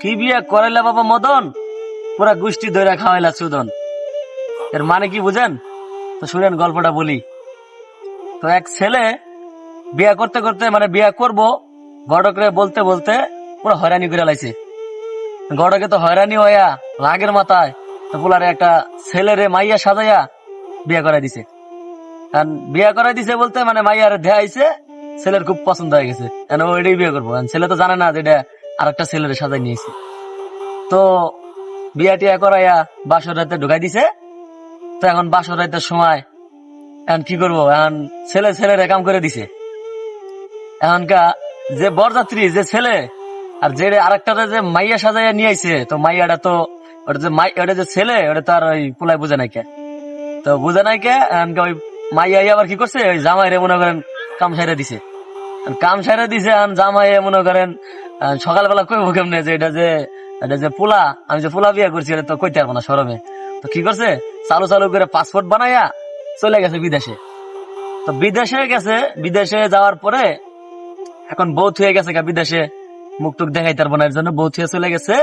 কি বিয়ে করাইলা বাবা মদন? পুরা গোষ্ঠী ধরে খাওয়াইলা সুদন। এর মানে কি বুঝেন? তো শুনেন গল্পটা বলি। তো এক ছেলে বিয়া করতে করতে মানে বিয়া করব, গড়করে বলতে বলতে পুরো হয়রানি করে লাইছে। গড়কে তো হয়রানি হইয়া রাগের মাথায় তো পোলারে একটা ছেলেরে মাইয়া সাজাইয়া বিয়া করাই দিছে। কারণ বিয়া করাই দিছে বলতে মানে মাইয়ার দেখাইছে ছেলের খুব পছন্দ হয়ে গেছে। কেন ও এটাই বিয়ে করব? ছেলে তো জানে না যে এটা আর একটা ছেলের সাজাই নিয়েছে। তো বিয়া টিয়া করাইয়া বাসর রাতে ঢুকাই দিছে। তো এখন বাসর রাতের সময় এখন কি করব? এখন ছেলে ছেলের কাম করে দিছে। এখনকা যে বরযাত্রী, যে ছেলে, আর যে আরেকটা যে মাইয়া সাজাইয়া নিয়ে আইছে, তো মাইয়াটা তো ওটা যে মাই ওটা যে ছেলে ওটা তো আর ওই পুলাই বুঝে নাই কে। তো বুঝে নাই কে এখনকা ওই মাইয়া আবার কি করছে? ওই জামাই রে মনে করেন কাম সাইরা দিছে। কাম সাইরা দিছে, এখন জামাই মনে করেন সকালবেলা কইব কেমনে যে এটা যে এটা যে পোলা, আমি যে পোলা বিয়ে করছি, এটা তো কইতে পারব না সরমে। তো কি করছে? চালু চালু করে পাসপোর্ট বানাইয়া চলে গেছে বিদেশে। তো বিদেশে গেছে, বিদেশে যাওয়ার পরে এখন বউ হয়ে গেছে গা বিদেশে। মুখ টুক দেখাই তার বোনের জন্য বউ হয়ে চলে গেছে।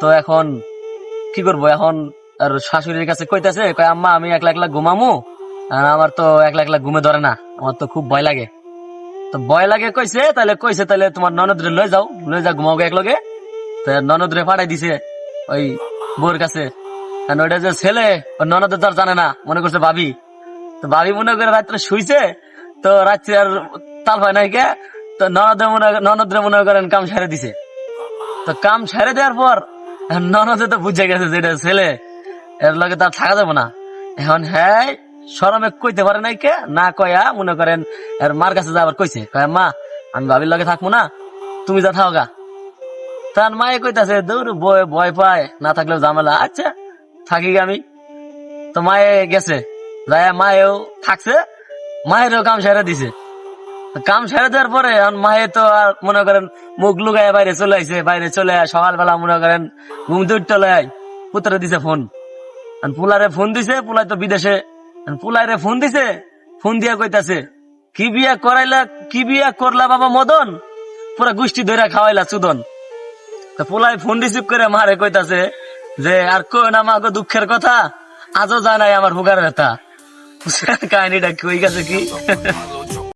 তো এখন কি করব? এখন আর শাশুড়ির কাছে কইতাছে, কয়, আম্মা, আমি একলা একলা ঘুমামু। আর আমার তো একলা একলা ঘুমে ধরে না, আমার তো খুব ভয় লাগে। তো ভয় লাগে, কইছে তাহলে কইছে তাহলে তোমার ননদরে লয়ে যাও লয়ে যা ঘুমাও এক লগে তো ননদরে পাঠাই দিছে ওই বউর কাছে। ওইটা যে ছেলে, ওর ননদ তো জানে না, মনে করছে ভাবি। তো ভাবি মনে করে রাত্রে শুইছে, তো রাত্রে আর তাল হয় নাই কে তো ননদে মনে, ননদরে মনে করেন কাম সারে দিছে। তো কাম সারে দেওয়ার পর, ননদে তো বুঝে গেছে যে এটা ছেলে, এর লগে তার থাকা যাবে না। এখন হ্যাঁ সরমে কইতে পারে নাই কে? না কয়া, মনে করেন, এর মার কাছে যাবার কইছে। কয়, মা, আমি ভাবির লগে থাকব না, তুমি যা থাও গা। তার মায়ে কইতাছে দূর বয়, ভয় পায়, না থাকলেও ঝামেলা। আচ্ছা থাকি গে আমি। তো মায়ে গেছে। যায় মায়েও থাকছে, মায়েরও কাম সেরে দিছে। কাম সেরে দেওয়ার পরে মায়ে তো আর, মনে করেন, মুখ লুগায় বাইরে চলে আইছে, বাইরে চলে আয়, সকালবেলা মনে করেন, ঘুম আয়, পুত্রে দিছে ফোন। পুলারে ফোন দিছে পুলাই তো বিদেশে আর রে ফোন দিছে? ফোন দিয়া কইতাছে, কি বিয়া করাইলা, কি বিয়া করলা বাবা মদন? পুরা গোষ্ঠী ধরে খাওয়াইলা সুদন। পোলাই ফোন রিসিভ করে মারে কইতাছে যে, আর কই না মাগো দুঃখের কথা, আজও জানাই আমার হুগার ব্যথা। কাহিনীটা কই গেছে কি?